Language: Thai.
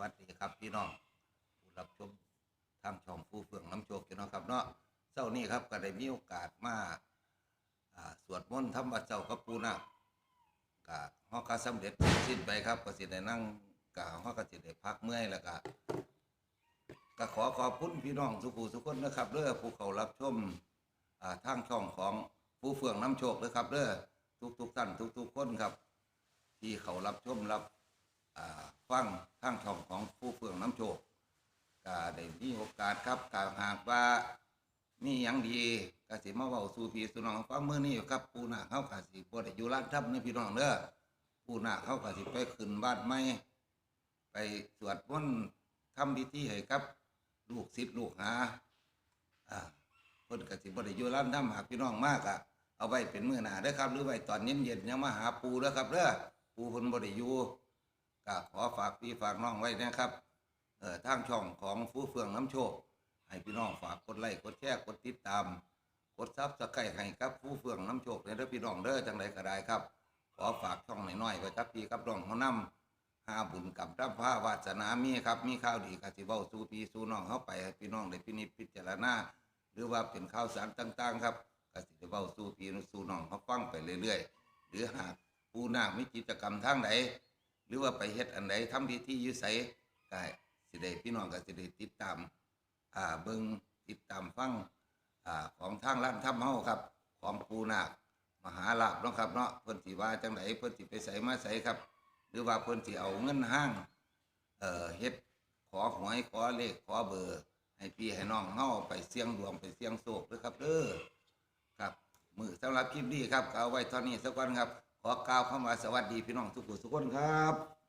วัสดีครับพี่น้องผู้รับชมทางช่องผู้เฟื่องน้ำโชคพี่น้องครับเนาะเช้านี้ครับก็ได้มีโอกาสมาสวดมนต์ทำวัดเจ้ากับปูนาคกะฮอกกาสำเร็จสิ้นไปครับก็สิได้นั่งกะฮอกก็สิได้พักเมื่อยแล้วก็ก็ขอขอบคุณพี่น้องทุกผู้ทุคนนะครับเด้อผู้เขารับชมทางช่องของผู้เฟื่องน้ำโชคนะครับเด้อทุกทุกๆท่านทุกทุก ๆ คนครับ ที่เขารับชมรับ ฟังทางช่องของผู้เฟื่องน้ำโชคก็ได้มีโอกาสครับกาหากว่ามีหยังดีกสิมาเว้าสู่พี่สู่น้องฟังมื้อนี้ครับปูนาเฮากสิบ่ได้อยู่ร้านทับนี่พี่น้องเด้อปูนาเฮากสิไปขึ้นบ้านใหม่ไปสวดมนต์ทำพิธีให้กับ ลูกศิษย์ลูกหาอ่าเพิ่นกสิบ่ได้อยู่ร้านทำหากพี่น้องมากอะเอาไว้เป็นมื้อหน้าเด้อครับ หรือไว้ตอนเย็นๆยังมาหาปูเด้อครับเด้อปูเพิ่นบ่ได้อยู่ ก็ขอฝากพี่ฝากน้องไว้นะครับเอ่อทางช่องของฟูเฟืองน้ำโชค ให้พี่น้องฝากกดไลค์กดแชร์กดติดตาม กดซับสไครต์ให้กับฟูเฟืองน้ำโชคในเด้อพี่น้องเด้อจังไดก็ได้ครับ ขอฝากช่องน้อยๆไว้ครับพี่กับน้องเขานำหาบุญกับรับผ้าวาสนามีครับมีข่าวดีกสิเว้าสู่พี่สู่น้องเฮาไปให้พี่น้องได้พินิจพิจารณาหรือว่าเป็นข่าวสารต่างๆ ครับกสิได้เว้าสู่พี่สู่น้องเขาฟังไปเรื่อยๆ หรือหากผู้นาคมีกิจกรรมทางใด หรือว่าไปเฮ็ดอันใดทำพิธีอยู่ไสก็สิได้พี่น้องก็สิได้ติดตามอ่าเบิ่งติดตามฟังอ่าของทางร้านถ้ำเฮาครับ ของปูนาคมหาลาภเนาะครับเนาะเพิ่นสิว่าจังไดเพิ่นสิไปใส่มาใส่ครับ หรือว่าเพิ่นสิเอาเงินห้างเอ่อเฮ็ดขอหวยขอเลขขอเบอร์ ให้พี่ให้น้องเฮาไปเสี่ยงดวงไปเสี่ยงโชคเด้อครับเด้อครับ มือสำหรับคลิปนี้ครับก็เอาไว้เท่านี้สักวันครับ ขอกล่าวคำว่าสวัสดีพี่น้องทุกคนทุกคนครับ